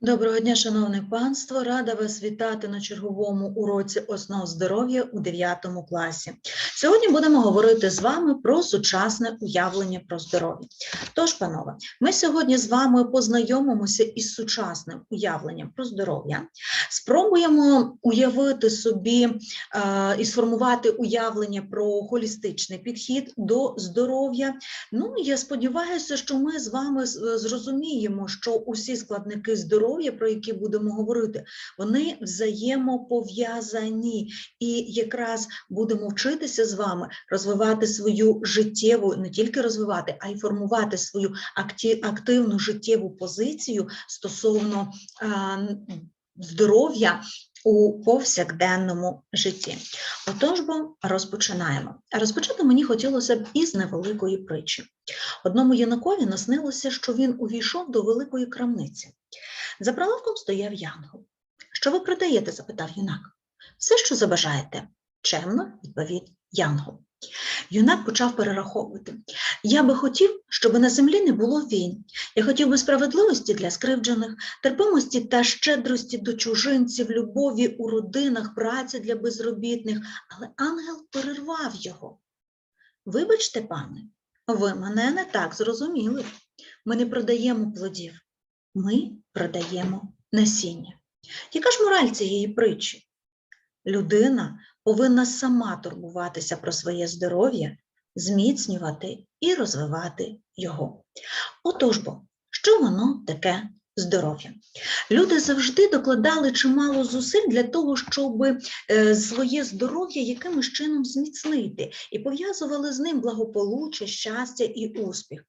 Доброго дня, шановне панство! Рада вас вітати на черговому уроці основ здоров'я у 9 класі. Сьогодні будемо говорити з вами про сучасне уявлення про здоров'я. Тож, панове, ми сьогодні з вами познайомимося із сучасним уявленням про здоров'я, спробуємо уявити собі е, і сформувати уявлення про холістичний підхід до здоров'я. Ну, я сподіваюся, що ми з вами зрозуміємо, що усі складники здоров'я, про які будемо говорити, вони взаємопов'язані, і якраз будемо вчитися з вами розвивати свою життєву, не тільки розвивати, а й формувати свою активну життєву позицію стосовно здоров'я у повсякденному житті. Отож бо розпочинаємо. Розпочати мені хотілося б із невеликої притчі. Одному юнакові наснилося, що він увійшов до великої крамниці. За прилавком стояв янгол. Що ви продаєте? запитав юнак. Все, що забажаєте, чемно відповів янгол. Юнак почав перераховувати. Я би хотів, щоб на землі не було війн. Я хотів би справедливості для скривджених, терпимості та щедрості до чужинців, любові у родинах, праці для безробітних. Але ангел перервав його. Вибачте, пане, ви мене не так зрозуміли. Ми не продаємо плодів, ми продаємо насіння. Яка ж мораль цієї притчі? Людина повинна сама турбуватися про своє здоров'я, зміцнювати і розвивати його. Отож бо, що воно таке здоров'я? Люди завжди докладали чимало зусиль для того, щоб е, своє здоров'я якимось чином зміцнити і пов'язували з ним благополуччя, щастя і успіх.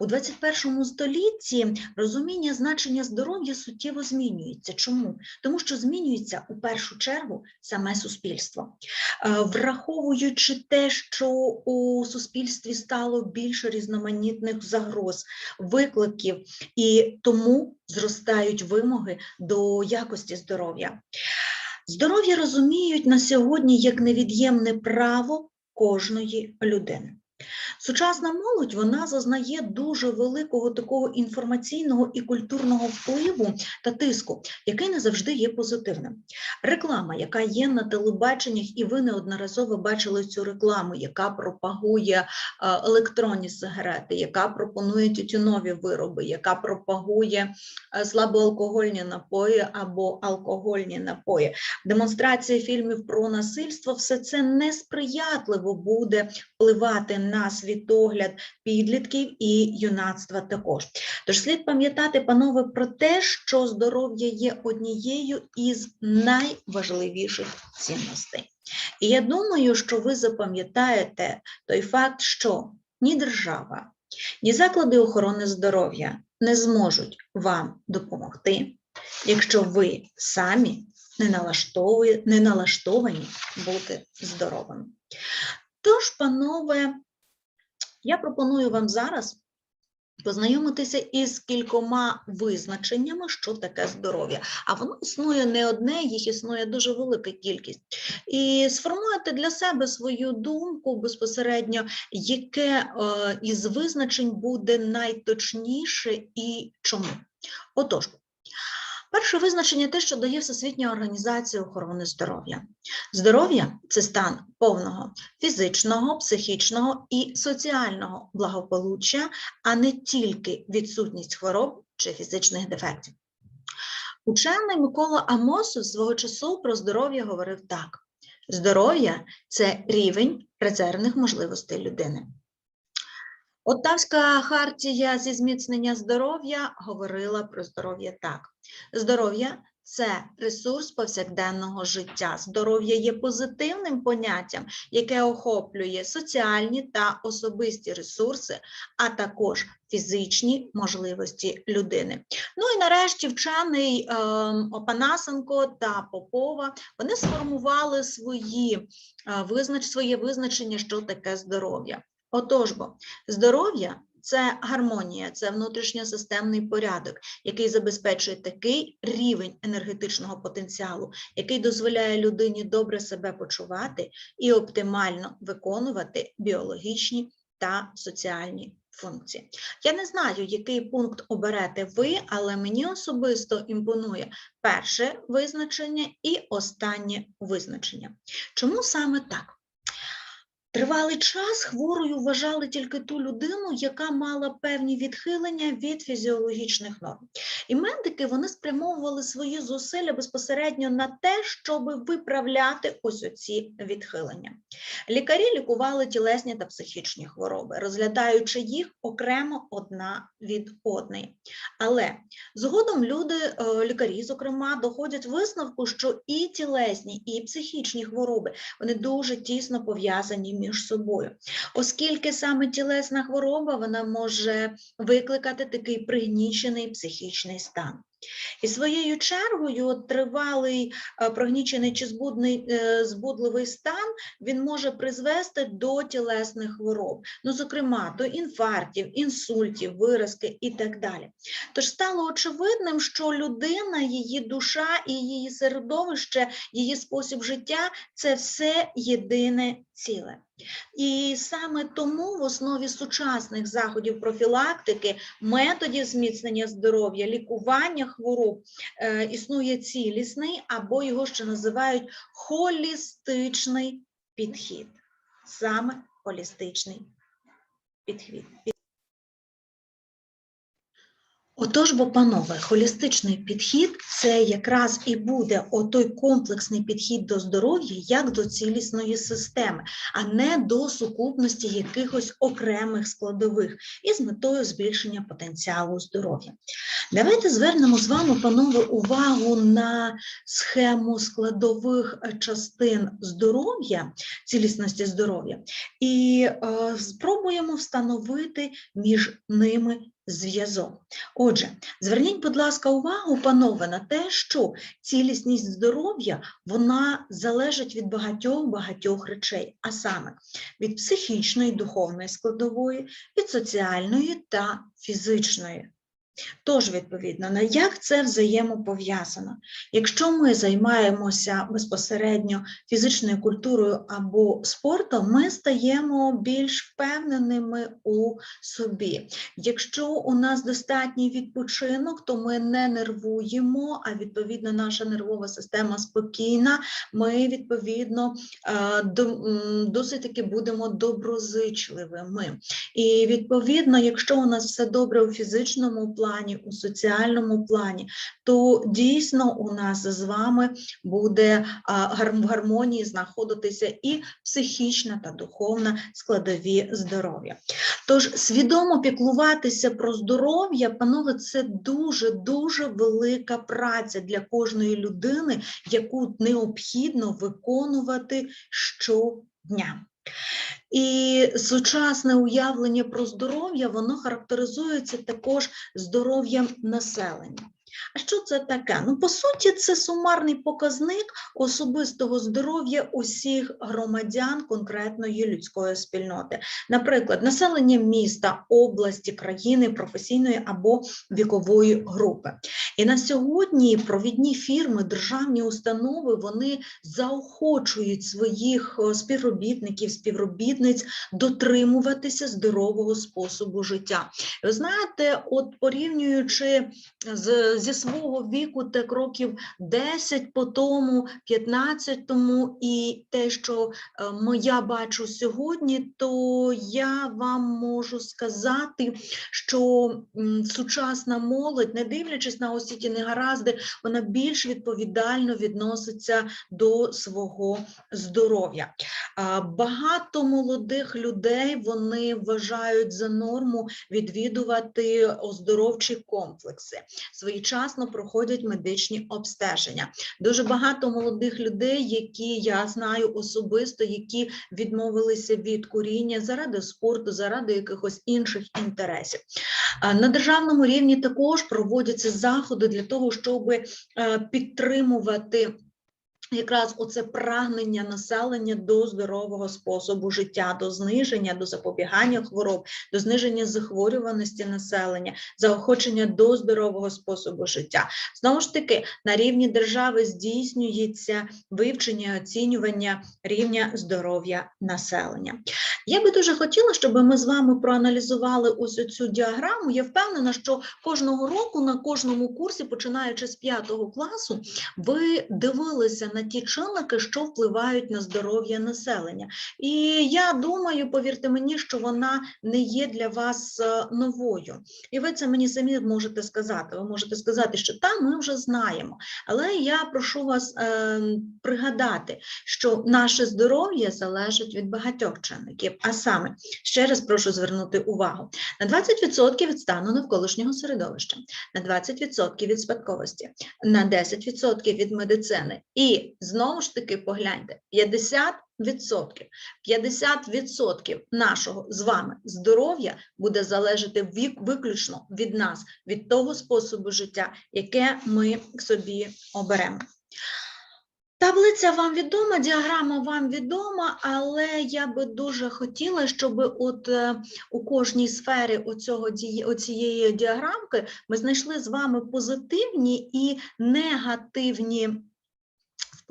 У 21 столітті розуміння значення здоров'я суттєво змінюється. Чому? Тому що змінюється у першу чергу саме суспільство. Е, Враховуючи те, що у суспільстві стало більше різноманітних загроз, викликів, і тому зростають вимоги до якості здоров'я. Здоров'я розуміють на сьогодні як невід'ємне право кожної людини. Сучасна молодь вона зазнає дуже великого такого інформаційного і культурного впливу та тиску, який не завжди є позитивним. Реклама, яка є на телебаченнях, і ви неодноразово бачили цю рекламу, яка пропагує е, електронні сигарети, яка пропонує тютюнові вироби, яка пропагує е, слабоалкогольні напої або алкогольні напої. Демонстрація фільмів про насильство, все це несприятливо буде впливати на світогляд підлітків і юнацтва також. Тож слід пам'ятати, панове, про те, що здоров'я є однією із найважливіших цінностей. І я думаю, що ви запам'ятаєте той факт, що ні держава, ні заклади охорони здоров'я не зможуть вам допомогти, якщо ви самі не, налаштовані бути здоровими. Тож, панове, я пропоную вам зараз познайомитися із кількома визначеннями, що таке здоров'я. А воно існує не одне, їх існує дуже велика кількість. І сформуйте для себе свою думку безпосередньо, яке е, із визначень буде найточніше і чому. Отож, перше визначення те, що дає Всесвітня організація охорони здоров'я. Здоров'я це стан повного фізичного, психічного і соціального благополуччя, а не тільки відсутність хвороб чи фізичних дефектів. Учений Микола Амосов свого часу про здоров'я говорив так: здоров'я це рівень резервних можливостей людини. Оттавська хартія зі зміцнення здоров'я говорила про здоров'я так. Здоров'я це ресурс повсякденного життя. Здоров'я є позитивним поняттям, яке охоплює соціальні та особисті ресурси, а також фізичні можливості людини. Ну і нарешті вчений ем, Опанасенко та Попова вони сформували свої, е, визнач, своє визначення, що таке здоров'я. Отож бо, здоров'я це гармонія, це внутрішньосистемний порядок, який забезпечує такий рівень енергетичного потенціалу, який дозволяє людині добре себе почувати і оптимально виконувати біологічні та соціальні функції. Я не знаю, який пункт оберете ви, але мені особисто імпонує перше визначення і останнє визначення. Чому саме так? Тривалий час хворою вважали тільки ту людину, яка мала певні відхилення від фізіологічних норм. І медики вони спрямовували свої зусилля безпосередньо на те, щоб виправляти ось оці відхилення. Лікарі лікували тілесні та психічні хвороби, розглядаючи їх окремо одна від одної. Але згодом люди, е, лікарі, зокрема, доходять висновку, що і тілесні, і психічні хвороби вони дуже тісно пов'язані між собою, оскільки саме тілесна хвороба вона може викликати такий пригнічений психічний стан. І своєю чергою тривалий е, прогнічений чи збудний, е, збудливий стан він може призвести до тілесних хвороб, ну, зокрема, до інфарктів, інсультів, виразки і так далі. Тож стало очевидним, що людина, її душа і її середовище, її спосіб життя це все єдине ціле. І саме тому в основі сучасних заходів профілактики, методів зміцнення здоров'я, лікування хвороб е, існує цілісний або його ще називають холістичний підхід. Саме холістичний підхід. Отож, бо, панове, холістичний підхід це якраз і буде отой комплексний підхід до здоров'я як до цілісної системи, а не до сукупності якихось окремих складових із метою збільшення потенціалу здоров'я. Давайте звернемо з вами, панове, увагу на схему складових частин здоров'я, цілісності здоров'я, і е, спробуємо встановити між ними зв'язок. Отже, зверніть, будь ласка, увагу, панове, на те, що цілісність здоров'я вона залежить від багатьох багатьох речей, а саме від психічної, духовної складової, від соціальної та фізичної. Тож, відповідно, на як це взаємопов'язано? Якщо ми займаємося безпосередньо фізичною культурою або спортом, ми стаємо більш впевненими у собі. Якщо у нас достатній відпочинок, то ми не нервуємо, а відповідно наша нервова система спокійна, ми відповідно е, досить таки будемо доброзичливими. І відповідно, якщо у нас все добре у фізичному плані, у соціальному плані, то дійсно у нас з вами буде в гармонії знаходитися і психічна та духовна складові здоров'я. Тож свідомо піклуватися про здоров'я, панове, це дуже дуже велика праця для кожної людини, яку необхідно виконувати щодня. І сучасне уявлення про здоров'я воно характеризується також здоров'ям населення. А що це таке? Ну, по суті, це сумарний показник особистого здоров'я усіх громадян конкретної людської спільноти. Наприклад, населення міста, області, країни, професійної або вікової групи. І на сьогодні провідні фірми, державні установи вони заохочують своїх е, співробітників, співробітниць дотримуватися здорового способу життя. Ви знаєте, от порівнюючи з, зі свого віку, так років 10 по тому, 15 тому, і те, що е, я бачу сьогодні, то я вам можу сказати, що сучасна молодь, не дивлячись на усі ті негаразди, вона більш відповідально відноситься до свого здоров'я. Багато молодих людей вони вважають за норму відвідувати оздоровчі комплекси, своєчасно проходять медичні обстеження. Дуже багато молодих людей, які я знаю особисто, які відмовилися від куріння заради спорту, заради якихось інших інтересів. На державному рівні також проводяться заходи для того, щоб е, підтримувати якраз оце прагнення населення до здорового способу життя, до зниження, до запобігання хвороб, до зниження захворюваності населення, заохочення до здорового способу життя. Знову ж таки, на рівні держави здійснюється вивчення, оцінювання рівня здоров'я населення. Я би дуже хотіла, щоб ми з вами проаналізували ось цю діаграму. Я впевнена, що кожного року на кожному курсі, починаючи з п'ятого класу, ви дивилися на ті чинники, що впливають на здоров'я населення. І я думаю, повірте мені, що вона не є для вас е, новою. І ви це мені самі можете сказати. Ви можете сказати, що там ми вже знаємо. Але я прошу вас е, пригадати, що наше здоров'я залежить від багатьох чинників. А саме, ще раз прошу звернути увагу: на 20% від стану навколишнього середовища, на 20% від спадковості, на 10% від медицини. І знову ж таки погляньте, 50%. 50% нашого з вами здоров'я буде залежати вік виключно від нас, від того способу життя, яке ми собі оберемо. Таблиця вам відома, діаграма вам відома, але я би дуже хотіла, щоб от е, у кожній сфері оцього, оцієї діаграмки ми знайшли з вами позитивні і негативні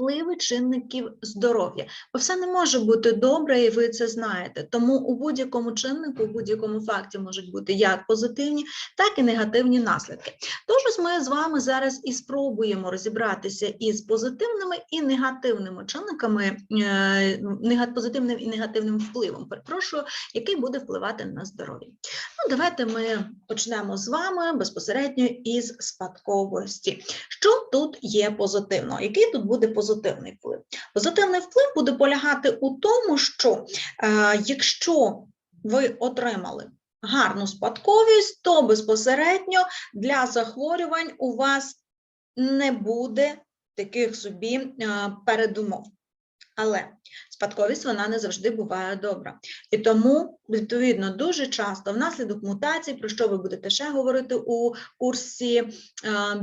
впливи чинників здоров'я. Бо все не може бути добре, і ви це знаєте. Тому у будь-якому чиннику, у будь-якому факті можуть бути як позитивні, так і негативні наслідки. Тож ось ми з вами зараз і спробуємо розібратися із позитивними і негативними чинниками, е, позитивним і негативним впливом, перепрошую, який буде впливати на здоров'я. Ну, давайте ми почнемо з вами безпосередньо із спадковості. Що тут є позитивно? Який тут буде позитивний вплив? Позитивний вплив буде полягати у тому, що е, якщо ви отримали гарну спадковість, то безпосередньо для захворювань у вас не буде таких собі е, передумов. Але спадковість вона не завжди буває добра. І тому, відповідно, дуже часто внаслідок мутацій, про що ви будете ще говорити у курсі е,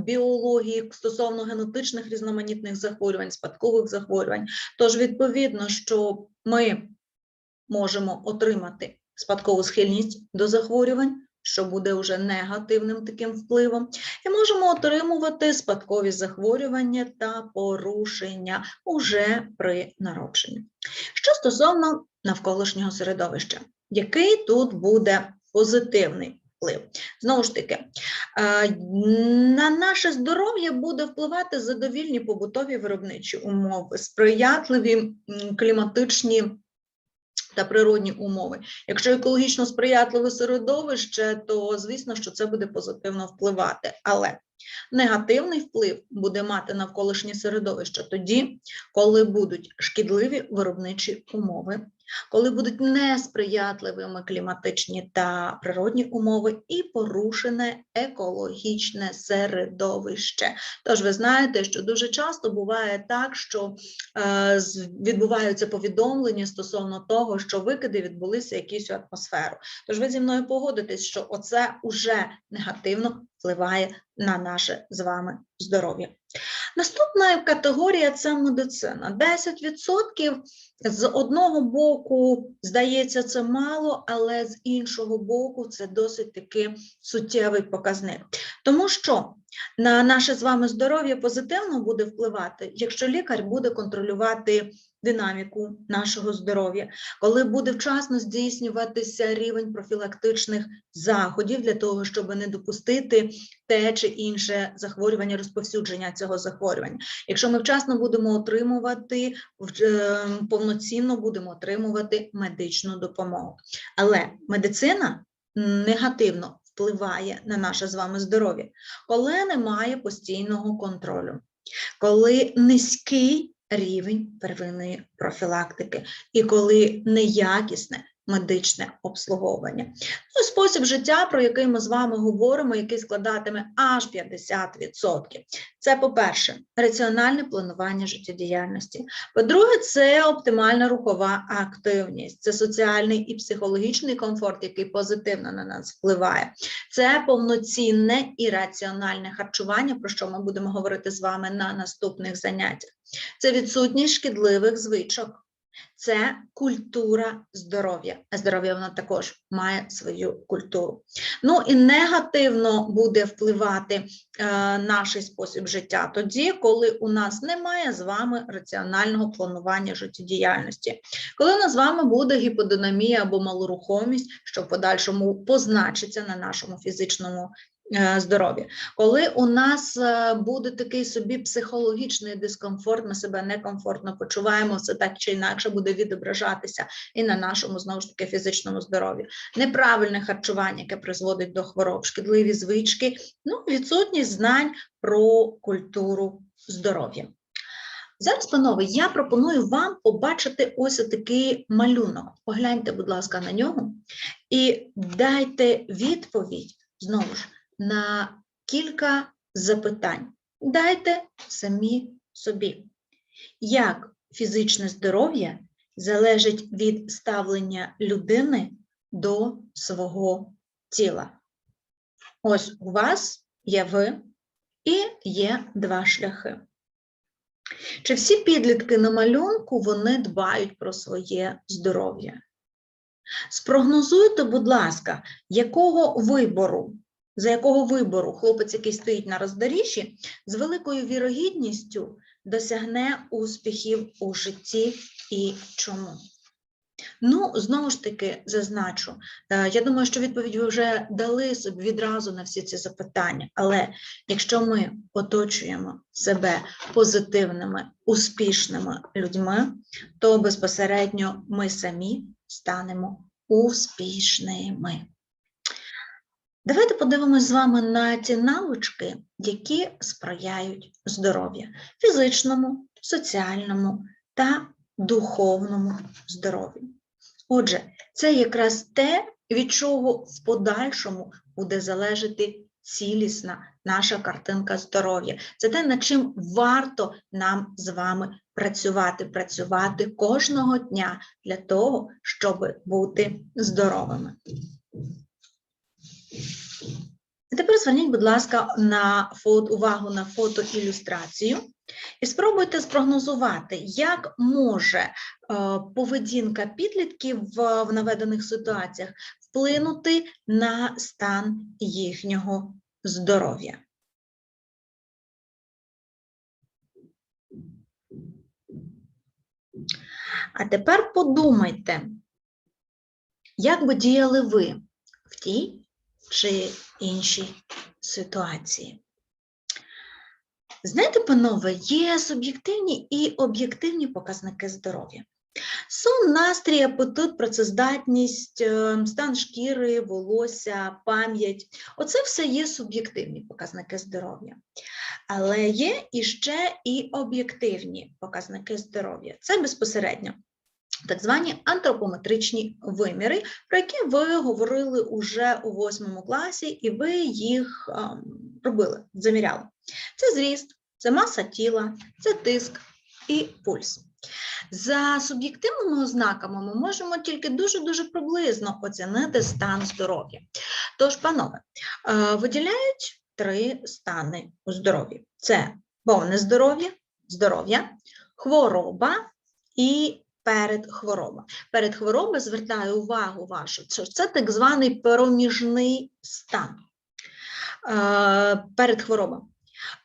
біології стосовно генетичних різноманітних захворювань, спадкових захворювань. Тож, відповідно, що ми можемо отримати спадкову схильність до захворювань, що буде вже негативним таким впливом, і можемо отримувати спадкові захворювання та порушення уже при народженні. Що стосовно навколишнього середовища, який тут буде позитивний вплив? Знову ж таки, е, на наше здоров'я буде впливати задовільні побутові виробничі умови, сприятливі кліматичні та природні умови. Якщо екологічно сприятливе середовище, то звісно, що це буде позитивно впливати. Але негативний вплив буде мати навколишнє середовище тоді, коли будуть шкідливі виробничі умови, коли будуть несприятливими кліматичні та природні умови і порушене екологічне середовище. Тож ви знаєте, що дуже часто буває так, що е, відбуваються повідомлення стосовно того, що викиди відбулися якісь у атмосферу. Тож ви зі мною погодитесь, що оце уже негативно впливає на наше з вами здоров'я. Наступна категорія це медицина. 10% з одного боку, здається, це мало, але з іншого боку, це досить таки суттєвий показник. Тому що на наше з вами здоров'я позитивно буде впливати, якщо лікар буде контролювати динаміку нашого здоров'я, коли буде вчасно здійснюватися рівень профілактичних заходів для того, щоб не допустити те чи інше захворювання, розповсюдження цього захворювання. Якщо ми вчасно будемо отримувати е, повноцінно будемо отримувати медичну допомогу. Але медицина негативно впливає на наше з вами здоров'я, коли немає постійного контролю, коли низький рівень первинної профілактики. І коли неякісне, медичне обслуговування. Ну, спосіб життя, про який ми з вами говоримо, який складатиме аж 50%. Це, по-перше, раціональне планування життєдіяльності. По-друге, це оптимальна рухова активність, це соціальний і психологічний комфорт, який позитивно на нас впливає. Це повноцінне і раціональне харчування, про що ми будемо говорити з вами на наступних заняттях. Це відсутність шкідливих звичок. Це культура здоров'я. Здоров'я воно також має свою культуру. Ну і негативно буде впливати е, наш спосіб життя тоді, коли у нас немає з вами раціонального планування життєдіяльності. Коли у нас з вами буде гіподинамія або малорухомість, що в подальшому позначиться на нашому фізичному е, здоров'ї. Коли у нас е, буде такий собі психологічний дискомфорт, ми себе некомфортно почуваємо, це так чи інакше буде відображатися і на нашому знову ж таки фізичному здоров'ю. Неправильне харчування, яке призводить до хвороб, шкідливі звички, ну, відсутність знань про культуру здоров'я. Зараз, панове, я пропоную вам побачити ось такий малюнок. Погляньте, будь ласка, на нього і дайте відповідь знову ж на кілька запитань. Дайте самі собі. Як фізичне здоров'я залежить від ставлення людини до свого тіла? Ось у вас є ви і є два шляхи. Чи всі підлітки на малюнку вони дбають про своє здоров'я? Спрогнозуйте, будь ласка, якого вибору, за якого вибору хлопець, який стоїть на роздоріжжі, з великою вірогідністю досягне успіхів у житті і чому? Ну, знову ж таки, зазначу, е, я думаю, що відповідь ви вже дали собі відразу на всі ці запитання, але якщо ми оточуємо себе позитивними, успішними людьми, то безпосередньо ми самі станемо успішними. Давайте подивимось з вами на ті навички, які сприяють здоров'ю фізичному, соціальному та духовному здоров'ю. Отже, це якраз те, від чого в подальшому буде залежати цілісна наша картинка здоров'я. Це те, над чим варто нам з вами працювати, працювати кожного дня для того, щоб бути здоровими. Зверніть, будь ласка, на фото, увагу на фотоілюстрацію і спробуйте спрогнозувати, як може е, поведінка підлітків в наведених ситуаціях вплинути на стан їхнього здоров'я. А тепер подумайте, як би діяли ви в тій чи іншій ситуації. Знаєте, панове, є суб'єктивні і об'єктивні показники здоров'я. Сон, настрій, апетит, працездатність, е, стан шкіри, волосся, пам'ять оце все є суб'єктивні показники здоров'я. Але є іще і об'єктивні показники здоров'я. Це безпосередньо так звані антропометричні виміри, про які ви говорили уже у восьмому класі, і ви їх робили, заміряли. Це зріст, це маса тіла, це тиск і пульс. За суб'єктивними ознаками ми можемо тільки дуже-дуже приблизно оцінити стан здоров'я. Тож, панове, виділяють три стани у здоров'ї: це повне здоров'я, здоров'я, хвороба і перед хвороба. Перед хворобою звертаю увагу вашу, що це так званий проміжний стан е, перед хворобою.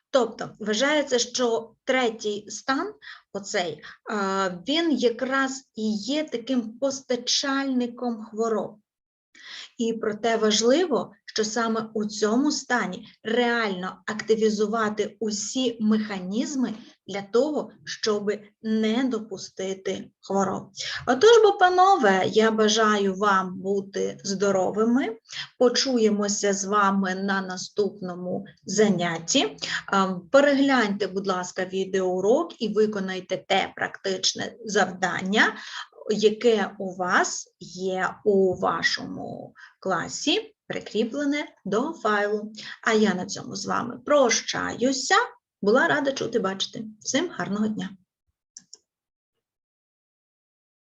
Тобто вважається, що третій стан, оцей, е, він якраз і є таким постачальником хвороб. І проте важливо, що саме у цьому стані реально активізувати усі механізми для того, щоб не допустити хвороб. Отож, бо, панове, я бажаю вам бути здоровими. Почуємося з вами на наступному занятті. Перегляньте, будь ласка, відеоурок і виконайте те практичне завдання. Яке у вас є у вашому класі, прикріплене до файлу. А я на цьому з вами прощаюся. Була рада чути бачити. Всім гарного дня!